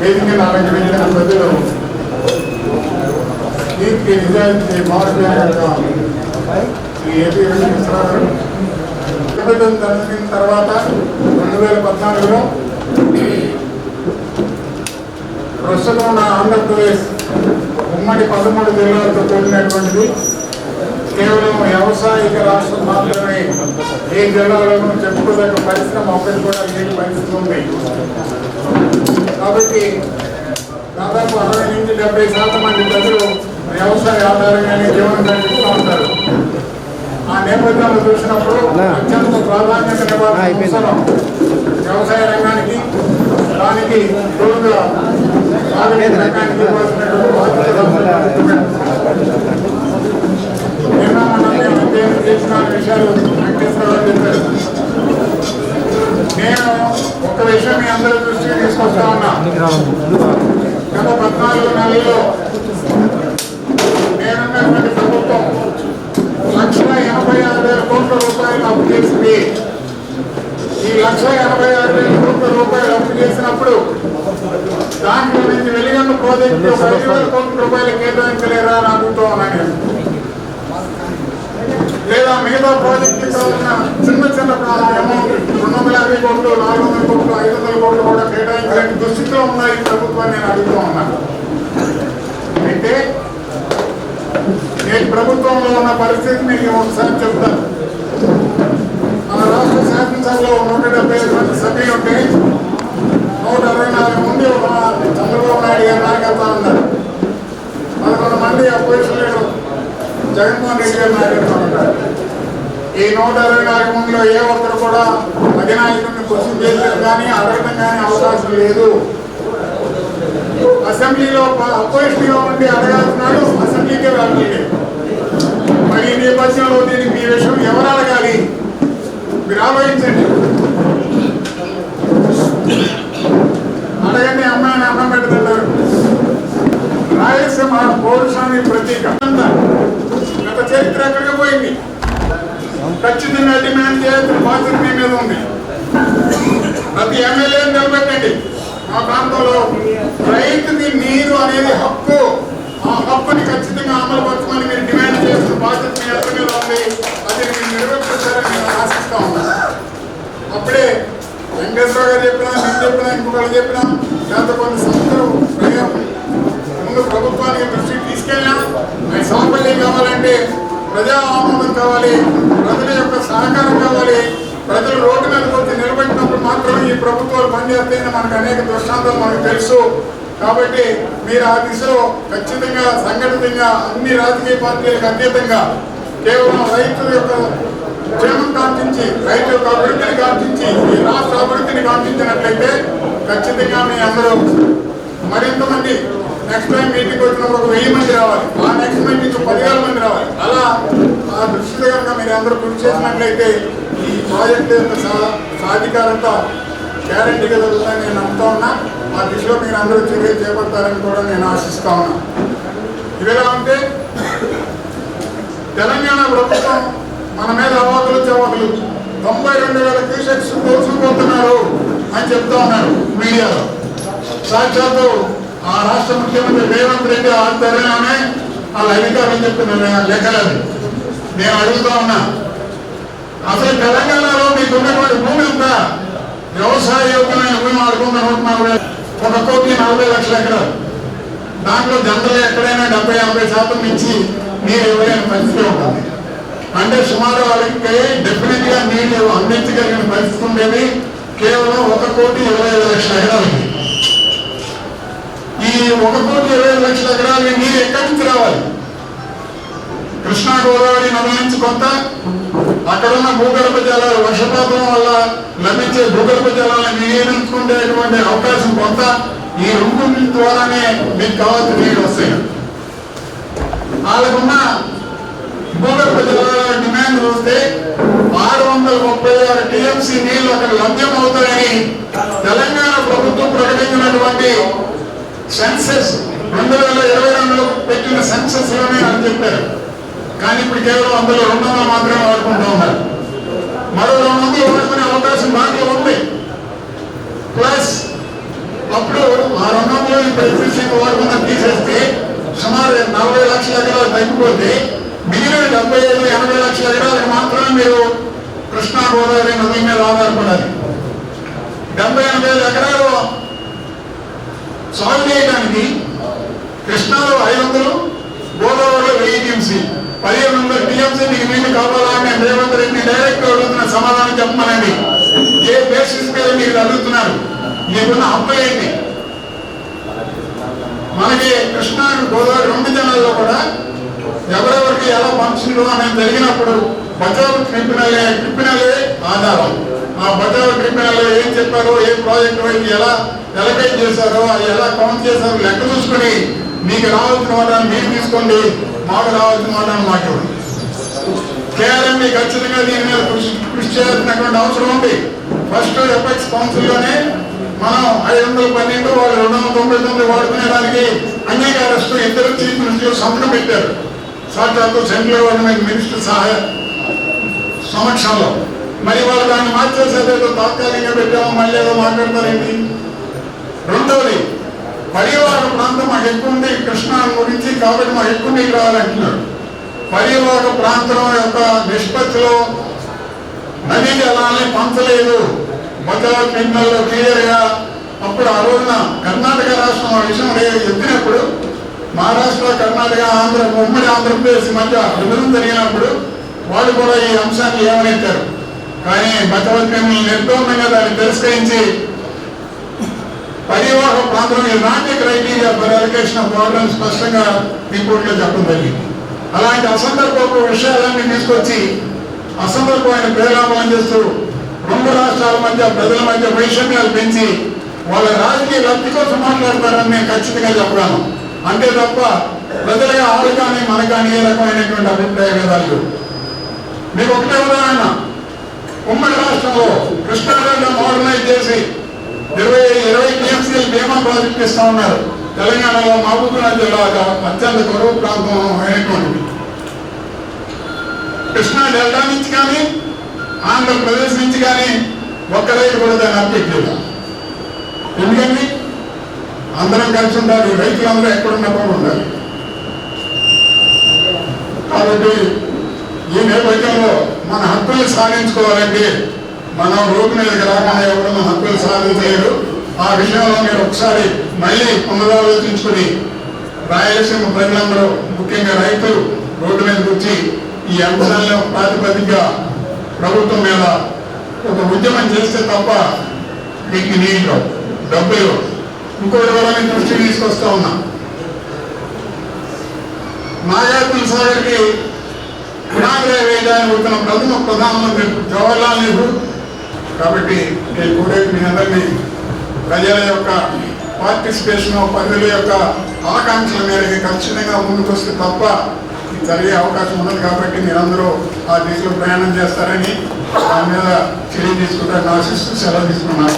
వేదిక అలంకరించిన ప్రజలు దీనికి నిజాయితీ మార్పు ఈ ఏపీ వెంకటేశ్వరరావు విభజన జరిగిన తర్వాత రెండు వేల పద్నాలుగులో ప్రస్తుతం ఉన్న ఆంధ్రప్రదేశ్ ఉమ్మడి పదమూడు జిల్లాలతో కూడినటువంటిది కేవలం వ్యవసాయక రాష్ట్రం మాత్రమే. ఏ జిల్లాలోనూ చెప్పుకోదగ్గ పరిశ్రమ ఒకటి కూడా లేని పరిస్థితి ఉంది. కాబట్టి దాదాపు అరవై నుంచి డెబ్బై శాతం మంది ప్రజలు వ్యవసాయ ఆధారంగానే జీవనం గడిపిస్తూ ఉంటారు. ఆ నేపథ్యంలో చూసినప్పుడు అత్యంత ప్రాధాన్యత అవసరం వ్యవసాయ రంగానికి దానికి తోడుగా రంగానికి ఇవ్వాల్సినటువంటి బాధ్యత నిన్న మొన్న మేము అధ్యయనం చేసిన విషయాలు వెంకటేశ్వరరావు చెప్పారు నేను ఒక విషయం మీ అందరి దృష్టికి తీసుకొస్తా ఉన్నా గత పద్నాలుగు నెలల్లో నేనున్నటువంటి ప్రభుత్వం లక్ష ఎనభై ఆరు వేల కోట్ల రూపాయలు అప్పు చేసింది ఈ లక్ష ఎనభై ఆరు వేల కోట్ల రూపాయలు అప్పు చేసినప్పుడు దాంట్లో నుంచి వెలిగన్న ప్రాజెక్టు ఒక ఐదు వేల కోట్ల రూపాయలు కేటాయించలేరా అని అడుగుతూ ఉన్నాను లేదా మిగతా ప్రాజెక్టు చిన్న చిన్న అమౌంట్ వందల యాభై కోట్లు నాలుగు వందల కోట్లు ఐదు వందల కోట్లు కూడా కేటాయించలేని దుస్థితిలో ఉన్నాయి ప్రభుత్వాన్ని నేను అడుగుతూ ఉన్నాను అయితే నేను ప్రభుత్వంలో ఉన్న పరిస్థితి మీకు ఒకసారి చెప్తాను మన రాష్ట్ర శాసనసభలో నూట డెబ్బై ఐదు మంది సభ్యులు ఉంటే నూట అరవై నాలుగు మంది ఒక చంద్రబాబు నాయుడు గారు నాయకత్వం ఉన్నారు పదకొండు మంది అపోజిషన్ లీడర్ జగన్మోహన్ రెడ్డి గారు నాయకత్వం. ఈ నూట అరవై నాలుగు మందిలో ఏ ఒక్కరు కూడా అధినాయకుడిని క్వశ్చన్ చేయలేదు కానీ అడగడం కానీ అవకాశం లేదు. అసెంబ్లీలో అపోజిషన్ ఉండి అడగాల్సినాడు అసెంబ్లీకే వెళ్ళలేదు మరి ఈ నేపథ్యంలో దీనికి మీ విషయం ఎవరు అడగాలి? మీరు ఆలోచించండి. అడగండి అమ్మాయిని అన్నం పెట్టుకుంటారు రాయలసీమ పౌరుషాన్ని ప్రతీక. ఖచ్చితంగా డిమాండ్ చేయాల్సిన బాధ్యత మీ మీద ఉంది. ప్రతి ఎమ్మెల్యేని నిలబెట్టండి. మా ప్రాంతంలో రైతుకి నీరు అనేది హక్కు. ఆ హక్కుని ఖచ్చితంగా అమలు పరచమని మీరు ప్రజా ఆమోదం కావాలి ప్రజల యొక్క సహకారం కావాలి. ప్రజలు రోడ్డు మీదకి వచ్చి నిలబెట్టినప్పుడు మాత్రమే ఈ ప్రభుత్వాలు పనిచేస్తాయని మనకు అనేక దృష్టాంతాలు మనకు తెలుసు. కాబట్టి మీరు ఆ దిశలో ఖచ్చితంగా సంఘటితంగా అన్ని రాజకీయ పార్టీలకు అతీతంగా కేవలం రైతుల యొక్క క్షేమం కాంక్షించి రైతు యొక్క అభివృద్ధిని కాంక్షించి ఈ రాష్ట్ర అభివృద్ధిని కాంక్షించినట్లయితే ఖచ్చితంగా మీ అందరూ మరింత మంది నెక్స్ట్ టైం మీటింగ్ వచ్చినప్పుడు ఒక వెయ్యి మంది రావాలి. ఆ నెక్స్ట్ మీటింగ్ పదివేల మంది రావాలి. అలా ఆ దృష్టిలో కనుక మీరు అందరూ కృషి చేసినట్లయితే ఈ ప్రాజెక్ట్ యొక్క సా- సాధికారత గ్యారంటీగా జరుగుతుందని నేను నమ్ముతా ఉన్నా. ఆ దిశలో మీరు అందరూ చర్యలు చేపడతారని కూడా నేను ఆశిస్తా ఉన్నా. ఇదిలా ఉంటే తెలంగాణ ప్రభుత్వం మన మీద అవాకులు చవాకులు. తొంభై రెండు వేల క్యూసెక్స్ దోచుకుపోతున్నారు అని చెప్తా ఉన్నారు మీడియాలో. సాక్షాత్తు ఆ రాష్ట్ర ముఖ్యమంత్రి రేవంత్ రెడ్డి ఆధ్వర్యంలోనే వాళ్ళ అధికారులు చెప్తున్నారు లెక్కలేదు నేను అడుగుతా ఉన్నా అసలు తెలంగాణలో మీకు ఉన్నటువంటి భూమి అంతా వ్యవసాయ యోగ్యమైన భూమి ఆడుకున్న నూట నలభై ఒక కోటి నలభై లక్షల ఎకరాలు. దాంట్లో జనరల్ ఎక్కడైనా డెబ్బై యాభై శాతం నుంచి నీరు ఇవ్వలేని పరిస్థితి ఉంటుంది. అంటే సుమారు వాళ్ళకి డెఫినెట్గా నీరు అందించగలిగిన పరిస్థితి ఉండేది కేవలం ఒక కోటి ఇరవై ఐదు లక్షల ఎకరాలకి. ఒక కోటి ఇరవై ఐదు లక్షల ఎకరాలకి నీరు ఎక్కడి నుంచి రావాలి? కృష్ణా గోదావరి నది నుంచి కొంత అక్కడున్న భూగర్భ జలాలు వర్షపాతం వల్ల లభించే భూగర్భ జలాలను వినియోగించుకునేటువంటి అవకాశం కొంత ఈ రెండు ద్వారానే మీకు కావాల్సిన నీళ్ళు వస్తాయి. వాళ్ళకున్న భూగర్భ జలాల డిమాండ్ చూస్తే ఆరు వందల ముప్పై ఆరు టీఎంసీ నీళ్ళు అక్కడ లభ్యం అవుతాయని తెలంగాణ ప్రభుత్వం ప్రకటించినటువంటి సెన్సెస్ రెండు వేల ఇరవై రెండులో పెట్టిన సెన్సెస్లోనే అని చెప్పారు. కానీ ఇప్పుడు కేవలం అందులో రెండు వందలు మాత్రమే వాడుకుంటూ ఉన్నారు. మరో రెండు వందలు వాడుకునే అవకాశం బాగా ఉంది. ప్లస్ అప్పుడు ఆ రెండు వందలు ఎఫిషియెంట్ వాడుకున్న తీసేస్తే సుమారు నలభై లక్షల ఎకరాలు తగ్గిపోతే మిగిలిన డెబ్బై ఐదు ఎనభై లక్షల ఎకరాలకు మాత్రమే మీరు కృష్ణా గోదావరి నది మీద ఆధారపడాలి. డెబ్బై ఎనభై వేల ఎకరాలు సాల్వ్ చేయడానికి కృష్ణాలో ఐదు వందలు గోదావరిలో వెయ్యి టీఎంసీ. పదిహేను వందల టీఎంసీ నీకు నీళ్ళు కావాలా అని రేవంత్ రెడ్డి డైరెక్ట్ అడుగుతున్న సమాధానం చెప్పమనండి. ఏ బేసిస్ మీద మీరు అడుగుతున్నారు? మీకున్న హక్కు ఏంటి? మనకి కృష్ణా గోదావరి రెండు జనాల్లో కూడా ఎవరెవరికి ఎలా పంచులు అనేది జరిగినప్పుడు బచావ్ ట్రిబ్యునల్ ట్రిబ్యునలే ఆధారం. ఆ బచావ్ ట్రిబ్యునల్ ఏం చెప్పారో ఏ ప్రాజెక్ట్ వైపు ఎలా ఎలకేట్ చేశారో అది ఎలా కౌంట్ చేశారో లెక్క చూసుకుని మీకు రావాల్సిన వాటాన్ని మీరు తీసుకోండి. మాకు రావాల్సిన వాటాన్ని మాకు. ఇవ్వండి కేవలం మీకు ఖచ్చితంగా దీని మీద కృషి కృషి చేయాల్సినటువంటి అవసరం ఉంది. ఫస్ట్ ఎఫెక్ట్స్ కౌన్సిల్లోనే మనం ఐదు వందల పన్నెండు వాళ్ళు రెండు వందల తొంభై తొమ్మిది వాడుకునే దానికి అంగీకారస్తూ ఇద్దరు చీఫ్ మినిస్టర్ సంతకం పెట్టారు. సాక్షాత్తు సెంట్రల్ గవర్నమెంట్ మినిస్టర్ సహాయ సమక్షంలో. మరి వాళ్ళు దాన్ని మార్చేసేదేదో తాత్కాలికంగా పెట్టామో మళ్ళీ ఏదో మాట్లాడతారేంటి? రెండవది పరివార ప్రాంతం మాకు ఎక్కువ ఉంది కృష్ణా గురించి కాబట్టి మాకు ఎక్కువ నీళ్ళు రావాలంటున్నారు పరివాహక ప్రాంతం యొక్క నిష్పత్తిలో నదీ జలాన్ని పంచలేదు. బజార్ టెర్మినల్లో క్లియర్గా అప్పుడు ఆ రోజున కర్ణాటక రాష్ట్రం ఆ విషయం చెప్పినప్పుడు మహారాష్ట్ర కర్ణాటక ఆంధ్ర ఉమ్మడి ఆంధ్రప్రదేశ్ మధ్య విభజన జరిగినప్పుడు వాళ్ళు కూడా ఈ అంశాన్ని ఏమనెత్తారు కానీ బతవత్వం నిర్దోషంగా దాన్ని తిరస్కరించి పరివాహ ప్రాంతం ఎలాంటి criteria for allocation of water అని స్పష్టంగా రిపోర్ట్లో చెప్పడం జరిగింది. అలాంటి అసందర్భపు విషయాలన్నీ తీసుకొచ్చి అసందర్భమైన ప్రేరాపణం చేస్తూ రెండు రాష్ట్రాల మధ్య ప్రజల మధ్య వైషమ్యాలు పెంచి వాళ్ళ రాజకీయ లబ్ధి కోసం మాట్లాడతారని నేను ఖచ్చితంగా చెప్పగలను. అంతే తప్ప ప్రజలుగా వాళ్ళు కానీ మన కానీ ఏ రకమైనటువంటి అభిప్రాయ భేదాలు మీకు ఒకటే ఉదాహరణ. ఉమ్మడి రాష్ట్రంలో కృష్ణారెడ్డి మోడలైజ్ చేసి ఇరవై బీమా ప్రాజెక్ట్ ఇస్తా ఉన్నారు. తెలంగాణలో మహబూబ్నగర్ జిల్లా అత్యంత కరువు ప్రాంతం అయినటువంటిది కృష్ణా డెల్టా నుంచి కానీ ఆంధ్రప్రదేశ్ నుంచి కానీ ఒక్క రైతు కూడా దాన్ని అప్డేట్ చేయలేదు ఎందుకండి అందరం కలిసి ఉండాలి. రైతులందరూ ఎక్కడున్నా కూడా ఉండాలి. కాబట్టి ఈ నేపథ్యంలో మన హక్కులు సాధించుకోవాలంటే మనం రోడ్డు మీదకి రాకుండా ఎవరు మన హక్కులు సాధించలేరు. ఆ విషయంలో మీరు ఒకసారి మళ్ళీ పునరాలోచించుకుని రాయలసీమ ప్రజలందరూ ముఖ్యంగా రైతులు రోడ్డు మీదకి వచ్చి ఈ అంశాలను ప్రాతిపదికగా ప్రభుత్వం మీద ఒక ఉద్యమం చేస్తే తప్ప మీకు నీళ్ళు డబ్బులు ఇంకోటి కూడా నేను దృష్టికి తీసుకొస్తా ఉన్నా. నాగార్జున సాగర్కి పునాది వేయడానికి వచ్చిన ప్రథమ ప్రధానమంత్రి జవహర్లాల్ నెహ్రూ. కాబట్టి నేను కూడా మీ అందరినీ ప్రజల యొక్క పార్టిసిపేషన్ ప్రజల యొక్క ఆకాంక్షల మేరకు ఖచ్చితంగా ముందుకొస్తే తప్ప జరిగే అవకాశం ఉన్నది కాబట్టి మీరందరూ ఆ దిశలో ప్రయాణం చేస్తారని దాని మీద చర్య తీసుకుంటారని ఆశిస్తూ సెలవు తీసుకున్నాను.